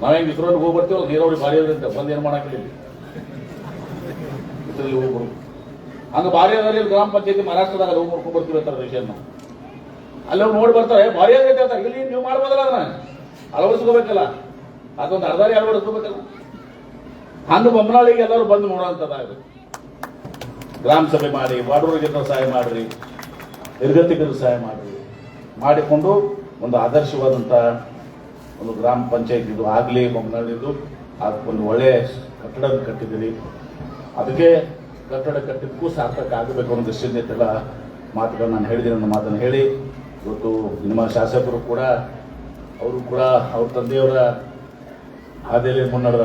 ನಾವೇ ಹೆಂಗ್ ಇಸ್ರೋಲ್ ಹೋಗಿ ಬರ್ತೀವಿ ನೀರಾವರಿ ಭಾರಿ ಅಂತ. ಬಂದ್ ಏನ್ ಮಾಡಂಗಿಲ್ಲ ಇಲ್ಲಿ. ಇದ್ರಲ್ಲಿ ಹೋಗ್ಬರು ಹಂಗ ಭಾರಿ ಅದಾರಿ ಇಲ್ಲಿ ಗ್ರಾಮ ಪಂಚಾಯತಿ ಮಹಾರಾಷ್ಟ್ರದಾಗ ಹೋಗಿ ನೋಡ್ಕೊಂಡ್ ಬರ್ತೀವಿ ಅಂತಾರೆ ವಿಷಯನ. ಅಲ್ಲಿ ಹೋಗಿ ನೋಡಿ ಬರ್ತಾರೆ. ಭಾರಿ ಆಗೈತೆ ಅಂತ ಇಲ್ಲಿ ನೀವು ಮಾಡ್ಬೋದಲ್ಲ ಅದನ್ನ? ಅಳವಡಿಸ್ಕೋಬೇಕಲ್ಲ. ಅದೊಂದು ಅರ್ಧಾರಿ ಅಳವಡಿಸ್ಕೋಬೇಕಲ್ಲ ಹಂಗ ಬೊಮ್ಮನಾಳಿಗೆ ಎಲ್ಲರೂ ಬಂದು ನೋಡೋಂಥದ್ದು ಗ್ರಾಮ ಸಭೆ ಮಾಡಿ ಬಡವರಿಗೆ ಸಹಾಯ ಮಾಡ್ರಿ, ನಿರ್ಗತಿಕರು ಸಹಾಯ ಮಾಡ್ರಿ. ಮಾಡಿಕೊಂಡು ಒಂದು ಆದರ್ಶವಾದಂಥ ಒಂದು ಗ್ರಾಮ ಪಂಚಾಯತ್ ಇದು ಆಗ್ಲಿ ಬೊಮ್ಮನಹಳ್ಳಿದು ಅದಕ್ಕೊಂದು ಒಳ್ಳೆ ಕಟ್ಟಡ ಕಟ್ಟಿದ್ದೀರಿ. ಅದಕ್ಕೆ ಕಟ್ಟಡ ಕಟ್ಟಿದ್ದಕ್ಕೂ ಸಾರ್ಥಕ ಆಗಬೇಕು ಅನ್ನೋ ದೃಷ್ಟಿಯಿಂದ ಮಾತುಗಳನ್ನು ಮಾತುಗಳು ನಾನು ಹೇಳಿದ್ದೀನಿ ಅನ್ನೋ ಮಾತನ್ನು ಹೇಳಿ. ಇವತ್ತು ನಿಮ್ಮ ಶಾಸಕರು ಕೂಡ, ಅವರು ಕೂಡ, ಅವ್ರ ತಂದೆಯವರ ಹಾದಿಯಲ್ಲಿ ಮುನ್ನಡೆದ.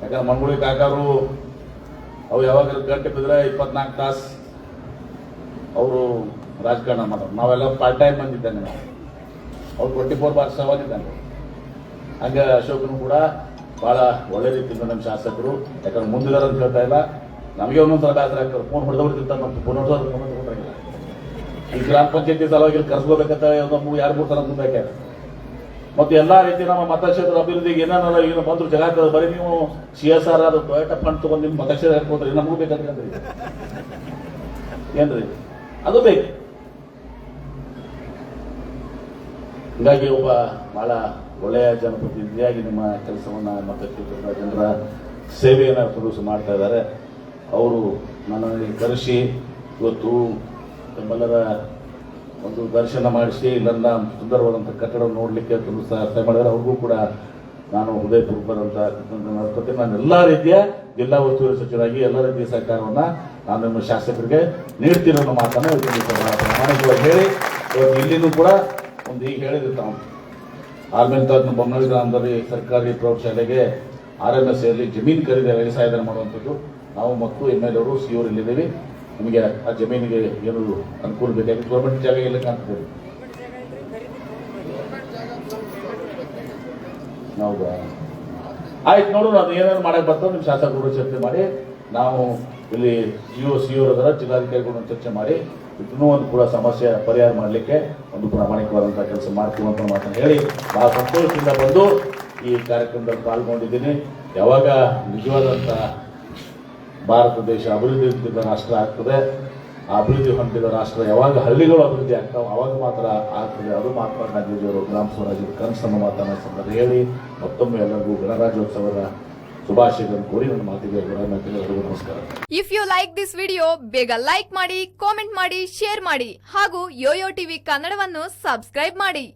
ಯಾಕಂದ್ರೆ ಮಂಗುಳಿ ಕಾಕಾರು ಅವು ಯಾವಾಗ ಗಂಟೆ ಬಿದ್ರೆ ಇಪ್ಪತ್ನಾಲ್ಕು ತಾಸು ಅವರು ರಾಜಕಾರಣ ಮಾಡೋರು ನಾವೆಲ್ಲ ಪಾರ್ಟ್ ಟೈಮ್ ಬಂದಿದ್ದಾನೆ. ಅವ್ರು ಟ್ವೆಂಟಿ ಫೋರ್ ಬಾರ್ ಸೆವೆನ್ ಇದ್ದಾನೆ ಹಂಗೆ ಅಶೋಕನು ಕೂಡ ಬಹಳ ಒಳ್ಳೆ ರೀತಿಯಿಂದ ನಮ್ಮ ಶಾಸಕರು. ಯಾಕಂದ್ರೆ ಮುಂದಿದಾರೆ ಅಂತ ಹೇಳ್ತಾ ಇಲ್ಲ. ನಮಗೆ ಒಂದೊಂದ್ಸಲ ಬೇಸರ ಆಗ್ತಾರೆ ಫೋನ್ ಹೊಡೆದವ್ರಿರ್ತಾರೆ ನಮ್ಮ ಫೋನ್ ಹೊಡೆದವ್ರು ಈ ಗ್ರಾಮ ಪಂಚಾಯತಿ ಸಲುವಾಗಿ ಕರ್ಸ್ಕೋಬೇಕಂತ ಯಾರು ಮೂರು ಅಂತ ಮುಂದೆ ಮತ್ತೆ ಎಲ್ಲಾ ರೀತಿ ನಮ್ಮ ಮತಕ್ಷೇತ್ರದ ಅಭಿವೃದ್ಧಿಗೆ ಏನೇನಲ್ಲ ಏನು ಬಂದ್ರು ಜಗತ್ತದ ಬರೀ ನೀವು ಸಿ ಎಸ್ ಆರ್ ಅದು ಟೊಯೋಟಾ ಫಂಡ್ ತಗೊಂಡು ನಿಮ್ಮ ಮತಕ್ಷೇತ್ರ ಹಾಕೊಂಡ್ರಿ ನಮಗೂ ಬೇಕಂತಂದ್ರಿ ಏನ್ರಿ? ಅದು ಬೇಕು. ಹೀಗಾಗಿ ಒಬ್ಬ ಬಹಳ ಒಳ್ಳೆಯ ಜನಪ್ರತಿನಿಧಿಯಾಗಿ ನಿಮ್ಮ ಕೆಲಸವನ್ನ ಮತಕ್ಷೇತ್ರದ ಜನರ ಸೇವೆಯನ್ನು ಪ್ರದರ್ಶ ಮಾಡ್ತಾ ಇದ್ದಾರೆ. ಅವರು ನನ್ನನ್ನು ಕರೆಸಿ ಇವತ್ತು ತಮ್ಮೆಲ್ಲರ ಒಂದು ದರ್ಶನ ಮಾಡಿಸಿ ನನ್ನ ಸುಂದರವಾದಂಥ ಕಟ್ಟಡ ನೋಡಲಿಕ್ಕೆ ತುಂಬ ಸಹಾಯ ಮಾಡಿದರೆ ಅವ್ರಿಗೂ ಕೂಡ ನಾನು ಕೃತಜ್ಞತೆ ಅರ್ಪಿಸ್ತೀನಿ. ನಾನು ಎಲ್ಲ ರೀತಿಯ ಜಿಲ್ಲಾ ಉಸ್ತುವಾರಿ ಸಚಿವರಾಗಿ ಎಲ್ಲ ರೀತಿಯ ಸಹಕಾರವನ್ನು ನಾನು ನಿಮ್ಮ ಶಾಸಕರಿಗೆ ನೀಡ್ತೀನಿ ಅನ್ನೋ ಮಾತನ್ನು ಪ್ರಾಮಾಣಿಕವಾಗಿ ಹೇಳಿ ಇವತ್ತು ಇಲ್ಲಿನೂ ಕೂಡ ಒಂದು ಈಗ ಹೇಳಿದ್ರು ತಾವು ಆಲ್ಮೇಲೆ ತಾಲೂಕಿನ ಬೊಮ್ಮನಳ್ಳಿ ಗ್ರಾಮದಲ್ಲಿ ಸರ್ಕಾರಿ ಪ್ರೌಢಶಾಲೆಗೆ ಆರ್ ಎಂ ಎಸ್ ಅಲ್ಲಿ ಜಮೀನು ಖರೀದಿ ವ್ಯವಸಾಯದ ಮಾಡುವಂಥದ್ದು ನಾವು ಮತ್ತು ಎಂ ಎಲ್ ಅವರು ಸಿ ಇಲ್ಲಿದ್ದೀವಿ ನಿಮಗೆ ಆ ಜಮೀನಿಗೆ ಏನು ಅನುಕೂಲ ಬೇಕಾಗಿ ಗೌರ್ಮೆಂಟ್ ಜಾಗ ಎಲ್ಲ ಕಾಣ್ತದೆ. ಹೌದಾ? ಆಯ್ತು ನೋಡು, ನಾನು ಏನೇನು ಮಾಡಕ್ಕೆ ಬರ್ತದೆ ನಿಮ್ಮ ಶಾಸಕರು ಚರ್ಚೆ ಮಾಡಿ, ನಾವು ಇಲ್ಲಿ ಸಿ ಒ ಸಿ ಅದರ ಜಿಲ್ಲಾಧಿಕಾರಿಗಳನ್ನ ಚರ್ಚೆ ಮಾಡಿ, ಇನ್ನೂ ಒಂದು ಕೂಡ ಸಮಸ್ಯೆ ಪರಿಹಾರ ಮಾಡಲಿಕ್ಕೆ ಒಂದು ಪ್ರಾಮಾಣಿಕವಾದಂಥ ಕೆಲಸ ಮಾಡ್ತೀವಿ ಅಂತ ಮಾತನ್ನು ಹೇಳಿ, ಬಹಳ ಸಂತೋಷದಿಂದ ಬಂದು ಈ ಕಾರ್ಯಕ್ರಮದಲ್ಲಿ ಪಾಲ್ಗೊಂಡಿದ್ದೀನಿ. ಯಾವಾಗ ನಿಜವಾದಂಥ ಭಾರತ ದೇಶ ಅಭಿವೃದ್ಧಿ ಹೊಂದಿದ ರಾಷ್ಟ್ರ ಆಗ್ತದೆ. ಅಭಿವೃದ್ಧಿ ಹೊಂದಿದ ರಾಷ್ಟ್ರ ಯಾವಾಗ ಹಳ್ಳಿಗಳು ಅಭಿವೃದ್ಧಿ ಆಗ್ತಾವೆ ಅವಾಗ ಮಾತ್ರ ಆಗ್ತದೆ. ಅದು ಮಹಾತ್ಮ ಗಾಂಧೀಜಿಯವರು, ಗ್ರಾಮ ಸ್ವರಾಜ್ಯದ ಕನಸನ್ನು ಮಾತನ್ನ ಸಂದರ್ಭ ಹೇಳಿ ಮತ್ತೊಮ್ಮೆ ಎಲ್ಲರಿಗೂ ಗಣರಾಜ್ಯೋತ್ಸವದ if you like this video ಬೇಗ ಲೈಕ್ ಮಾಡಿ ಕಾಮೆಂಟ್ ಮಾಡಿ ಶೇರ್ ಮಾಡಿ ಹಾಗೂ ಯೋಯೋ ಟಿವಿ ಕನ್ನಡವನ್ನು ಸಬ್ಸ್ಕ್ರೈಬ್ ಮಾಡಿ.